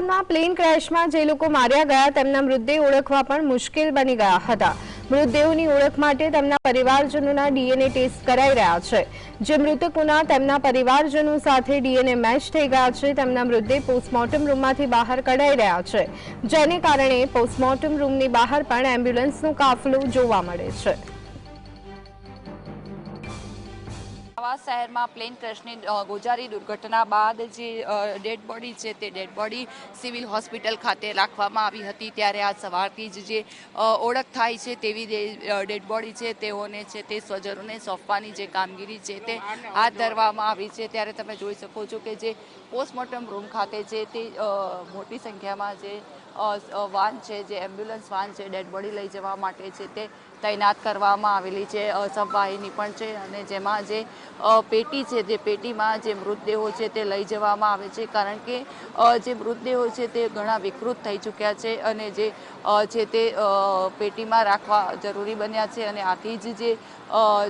અમદાવાદમાં પ્લેન ક્રેશમાં જે લોકો માર્યા ગયા, તેમના મૃતદેહ ઓળખવા પણ મુશ્કેલ બની ગયા હતા. મૃતદેહોની ઓળખ માટે તેમના પરિવારજનોના ડીએનએ ટેસ્ટ કરાઈ રહ્યા છે. જે મૃતકોના તેમના પરિવારજનો સાથે ડીએનએ મેચ થઈ ગયા છે, તેમના મૃતદેહ પોસ્ટમોર્ટમ રૂમમાંથી બહાર કઢાઈ રહ્યા છે. જેને કારણે પોસ્ટમોર્ટમ રૂમની બહાર પણ એમ્બ્યુલન્સનો કાફલો જોવા મળે છે. અમદાવાદ શહેરમાં પ્લેન ક્રેશની ગોજારી દુર્ઘટના બાદ જે ડેડ બોડી છે તે ડેડ બોડી સિવિલ હોસ્પિટલ ખાતે રાખવામાં આવી હતી. ત્યારે આજ સવારથી જ જે ઓળખ થાય છે તેવી ડેડ બોડી છે તેઓને છે તે સ્વજનોને સોંપવાની જે કામગીરી છે તે હાથ ધરવામાં આવી છે. ત્યારે તમે જોઈ શકો છો કે જે પોસ્ટમોર્ટમ રૂમ ખાતે છે તે મોટી સંખ્યામાં જે વાન છે, જે એમ્બ્યુલન્સ વાન છે ડેડ બોડી લઈ જવા માટે છે તે તૈનાત કરવામાં આવેલી છે. સબવાહિની પણ છે અને જેમાં જે પેટી છે, જે પેટીમાં જે મૃતદેહો છે તે લઈ જવામાં આવે છે, કારણ કે જે મૃતદેહો છે તે ઘણા વિકૃત થઈ ચૂક્યા છે અને જે છે તે પેટીમાં રાખવા જરૂરી બન્યા છે અને આથી જ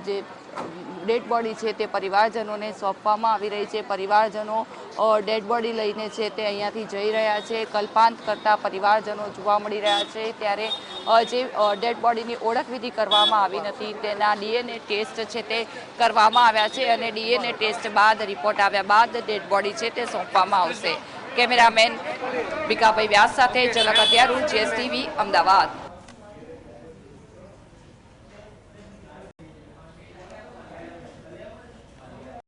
જે ડેડ બોડી છે તે પરિવારજનોને સોંપવામાં આવી રહી છે. પરિવારજનો ડેડ બોડી લઈને છે તે અહીંયાથી જઈ રહ્યા છે. કલ્પાંત કરતા પરિવારજનો જોવા મળી રહ્યા છે. ત્યારે જે ડેડ બોડીની ઓળખવિધિ કરવામાં આવી નથી. તેના ડીએનએ ટેસ્ટ છે તે કરવામાં આવ્યા છે અને ડીએનએ ટેસ્ટ બાદ રિપોર્ટ આવ્યા બાદ ડેડ બોડી છે તે સોંપવામાં આવશે. કેમેરામેન ભીખાભાઈ વ્યાસ સાથે ઝલક અત્યારું, જીએસટીવી, અમદાવાદ.